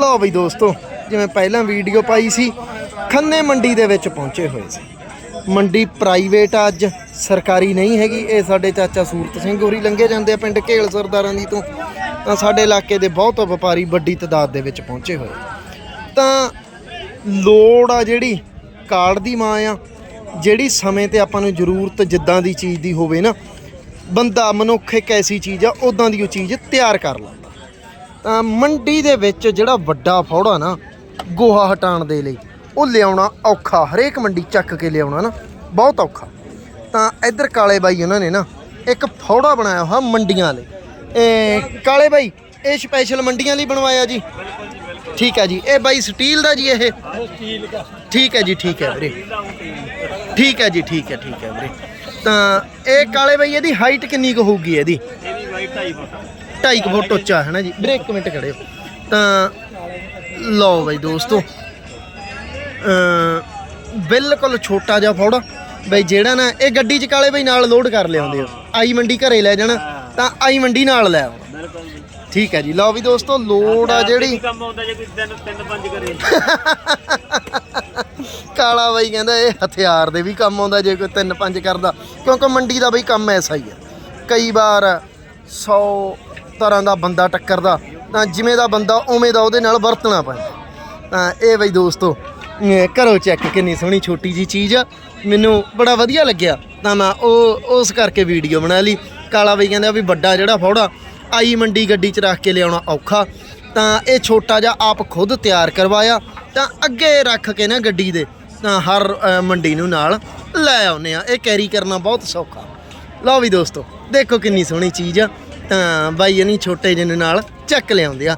ਲਓ ਬਈ ਦੋਸਤੋ, ਜਿਵੇਂ ਪਹਿਲਾਂ ਵੀਡੀਓ ਪਾਈ ਸੀ, ਖੰਨੇ ਮੰਡੀ ਦੇ ਵਿੱਚ ਪਹੁੰਚੇ ਹੋਏ ਸੀ। ਮੰਡੀ ਪ੍ਰਾਈਵੇਟ ਆ ਅੱਜ, ਸਰਕਾਰੀ ਨਹੀਂ ਹੈਗੀ, ਇਹ ਸਾਡੇ ਚਾਚਾ ਸੂਰਤ ਸਿੰਘ ਹੋਰੀ ਲੰਘੇ ਜਾਂਦੇ ਆ ਪਿੰਡ ਘੇਲ ਸਰਦਾਰਾਂ ਦੀ ਤੋਂ। ਤਾਂ ਸਾਡੇ ਇਲਾਕੇ ਦੇ ਬਹੁਤ ਵਪਾਰੀ ਵੱਡੀ ਤਦਾਦ ਦੇ ਵਿੱਚ ਪਹੁੰਚੇ ਹੋਏ। ਤਾਂ ਲੋੜ ਆ ਜਿਹੜੀ, ਕਾਰਡ ਦੀ ਮਾਂ ਆ, ਜਿਹੜੀ ਸਮੇਂ ਤੇ ਆਪਾਂ ਨੂੰ ਜ਼ਰੂਰਤ ਜਿੱਦਾਂ ਦੀ ਚੀਜ਼ ਦੀ ਹੋਵੇ ਨਾ, ਬੰਦਾ ਮਨੁੱਖ ਇੱਕ ਐਸੀ ਚੀਜ਼ ਆ ਉਦਾਂ ਦੀ ਉਹ ਚੀਜ਼ ਤਿਆਰ ਕਰ ਲਾ। ਮੰਡੀ ਦੇ ਵਿੱਚ ਜਿਹੜਾ ਵੱਡਾ ਫੌੜਾ ਨਾ, ਗੋਹਾ ਹਟਾਉਣ ਦੇ ਲਈ, ਉਹ ਲਿਆਉਣਾ ਔਖਾ, ਹਰੇਕ ਮੰਡੀ ਚੱਕ ਕੇ ਲਿਆਉਣਾ ਨਾ, ਬਹੁਤ ਔਖਾ। ਤਾਂ ਇੱਧਰ ਕਾਲੇ ਬਾਈ ਉਹਨਾਂ ਨੇ ਨਾ, ਇੱਕ ਫੌੜਾ ਬਣਾਇਆ ਹੋਇਆ ਮੰਡੀਆਂ ਲਈ। ਇਹ ਕਾਲੇ ਬਾਈ, ਇਹ ਸਪੈਸ਼ਲ ਮੰਡੀਆਂ ਲਈ ਬਣਵਾਇਆ ਜੀ। ਠੀਕ ਹੈ ਜੀ, ਇਹ ਬਾਈ ਸਟੀਲ ਦਾ ਜੀ ਇਹ। ਠੀਕ ਹੈ ਜੀ, ਠੀਕ ਹੈ ਵੀਰੇ। ਠੀਕ ਹੈ ਜੀ, ਠੀਕ ਹੈ ਠੀਕ ਹੈ ਵੀਰੇ। ਤਾਂ ਇਹ ਕਾਲੇ ਬਾਈ, ਇਹਦੀ ਹਾਈਟ ਕਿੰਨੀ ਕੁ ਹੋਊਗੀ ਇਹਦੀ? ਇਹਦੀ ਵਾਈਟ 2.5 ਫੁੱਟ। 2.5 ਫੁੱਟ ਉੱਚਾ ਹੈ ਨਾ ਜੀ। ਵੀਰੇ ਇੱਕ ਮਿੰਟ ਖੜਿਓ ਤਾਂ ਲਓ ਬਈ ਦੋਸਤੋ ਅ ਬਿਲਕੁਲ ਛੋਟਾ ਜਿਹਾ ਫੌੜਾ। ਬਈ ਜਿਹੜਾ ਨਾ ਇਹ ਗੱਡੀ ਚ ਕਾਲੇ ਬਈ ਨਾਲ ਲੋਡ ਕਰ ਲਿਆਉਂਦੇ ਹੋ ਆਈ ਮੰਡੀ ਘਰੇ ਲੈ ਜਾਣਾ ਤਾਂ ਆਈ ਮੰਡੀ ਨਾਲ ਲੈ ਆਉਣਾ। ਬਿਲਕੁਲ ਜੀ। ਠੀਕ ਹੈ ਜੀ। ਲਓ ਵੀ ਦੋਸਤੋ ਲੋਡ ਆ ਜਿਹੜੀ। ਕੰਮ ਆਉਂਦਾ ਜੇ ਕੋਈ ਤਿੰਨ ਤਿੰਨ ਪੰਜ ਕਰੇ। ਕਾਲਾ ਬਾਈ ਕਹਿੰਦਾ ਇਹ ਹਥਿਆਰ ਦੇ ਵੀ ਕੰਮ ਆਉਂਦਾ ਜੇ ਕੋਈ ਤਿੰਨ ਪੰਜ ਕਰਦਾ। ਕਿਉਂਕਿ ਮੰਡੀ ਦਾ ਬਈ ਕੰਮ ਐਸਾ ਹੀ ਹੈ ਕਈ ਵਾਰ 100 ਤਰ੍ਹਾਂ ਦਾ ਬੰਦਾ ਟੱਕਰਦਾ, ਤਾਂ ਜਿਵੇਂ ਦਾ ਬੰਦਾ ਉਵੇਂ ਦਾ ਉਹਦੇ ਨਾਲ ਵਰਤਣਾ ਪੈਂਦਾ। ਤਾਂ ਇਹ ਬਈ ਦੋਸਤੋ ਅਮ ਘਰੋਂ ਚੈੱਕ ਕਿੰਨੀ ਸੋਹਣੀ ਛੋਟੀ ਜੀ ਚੀਜ਼ ਆ। ਮੈਨੂੰ ਬੜਾ ਵਧੀਆ ਲੱਗਿਆ, ਤਾਂ ਮੈਂ ਉਹ, ਉਸ ਕਰਕੇ ਵੀਡੀਓ ਬਣਾ ਲਈ। ਕਾਲਾ ਬਈ ਕਹਿੰਦਾ ਵੀ ਵੱਡਾ ਜਿਹੜਾ ਫੌੜਾ, ਆਈ ਮੰਡੀ ਗੱਡੀ 'ਚ ਰੱਖ ਕੇ ਲਿਆਉਣਾ ਔਖਾ। ਤਾਂ ਇਹ ਛੋਟਾ ਜਿਹਾ ਆਪ ਖੁਦ ਤਿਆਰ ਕਰਵਾਇਆ, ਤਾਂ ਅੱਗੇ ਰੱਖ ਕੇ ਨਾ ਗੱਡੀ ਦੇ, ਤਾਂ ਹਰ ਮੰਡੀ ਨੂੰ ਨਾਲ ਲੈ ਆਉਨੇ ਆ। ਇਹ ਕੈਰੀ ਕਰਨਾ ਬਹੁਤ ਸੌਖਾ। ਲਓ ਵੀ ਦੋਸਤੋ, ਦੇਖੋ ਕਿੰਨੀ ਸੋਹਣੀ ਚੀਜ਼ ਆ। ਤਾਂ ਬਾਈ ਨਹੀਂ ਛੋਟੇ ਜਿਹੇ ਨਾਲ ਚੱਕ ਲਿਆਉਂਦੇ ਆ।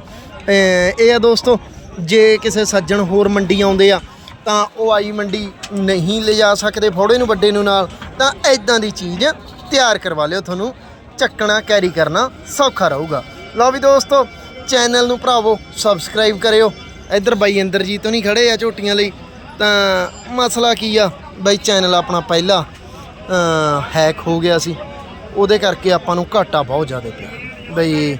ਇਹ ਆ ਦੋਸਤੋ, ਜੇ ਕਿਸੇ ਸੱਜਣ ਹੋਰ ਮੰਡੀ ਆਉਂਦੇ ਆ, ਤਾਂ ਉਹ ਆਈ ਮੰਡੀ ਨਹੀਂ ਲਿਜਾ ਸਕਦੇ, ਫੋੜੇ ਨੂੰ ਵੱਡੇ ਨੂੰ ਨਾਲ। ਤਾਂ ਐਦਾਂ ਦੀ ਚੀਜ਼ ਤਿਆਰ ਕਰਵਾ ਲਿਓ ਤੁਹਾਨੂੰ, ਚੱਕਣਾ, ਕੈਰੀ ਕਰਨਾ ਸੌਖਾ ਰਹੂਗਾ। ਲਓ ਵੀ ਦੋਸਤੋ, ਚੈਨਲ ਨੂੰ ਭਰਾਵੋ, ਸਬਸਕ੍ਰਾਈਬ ਕਰਿਓ। ਇੱਧਰ ਬਾਈ ਇੰਦਰਜੀਤ ਨਹੀਂ ਖੜੇ ਆ ਝੋਟੀਆਂ ਲਈ। ਤਾਂ ਮਸਲਾ ਕੀ ਆ? ਬਾਈ ਚੈਨਲ ਆਪਣਾ ਪਹਿਲਾ ਹੈਕ ਹੋ ਗਿਆ ਸੀ। ਉਹਦੇ ਕਰਕੇ ਆਪਾਂ ਨੂੰ ਘਾਟਾ ਬਹੁਤ ਜ਼ਿਆਦਾ ਪਿਆ। ਬਈ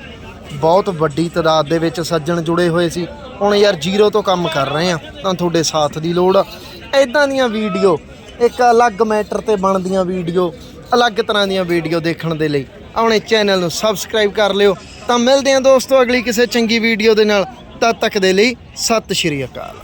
ਬਹੁਤ ਵੱਡੀ ਤਦਾਦ ਦੇ ਵਿੱਚ ਸੱਜਣ ਜੁੜੇ ਹੋਏ ਸੀ। ਹੁਣ ਯਾਰ ਜ਼ੀਰੋ ਤੋਂ ਕੰਮ ਕਰ ਰਹੇ ਆ, ਤਾਂ ਤੁਹਾਡੇ ਸਾਥ ਦੀ ਲੋੜ ਆ। ਇਦਾਂ ਦੀਆਂ ਵੀਡੀਓ, ਇੱਕ ਅਲੱਗ ਮੈਟਰ ਤੇ ਬਣਦੀਆਂ ਵੀਡੀਓ, ਅਲੱਗ ਤਰ੍ਹਾਂ ਦੀਆਂ ਵੀਡੀਓ ਦੇਖਣ ਦੇ ਲਈ ਆਪਣੇ ਚੈਨਲ ਨੂੰ ਸਬਸਕ੍ਰਾਈਬ ਕਰ ਲਿਓ। ਤਾਂ ਮਿਲਦੇ ਹਾਂ ਦੋਸਤੋ ਅਗਲੀ ਕਿਸੇ ਚੰਗੀ ਵੀਡੀਓ ਦੇ ਨਾਲ। ਤਦ ਤੱਕ ਦੇ ਲਈ ਸਤਿ ਸ਼੍ਰੀ ਅਕਾਲ।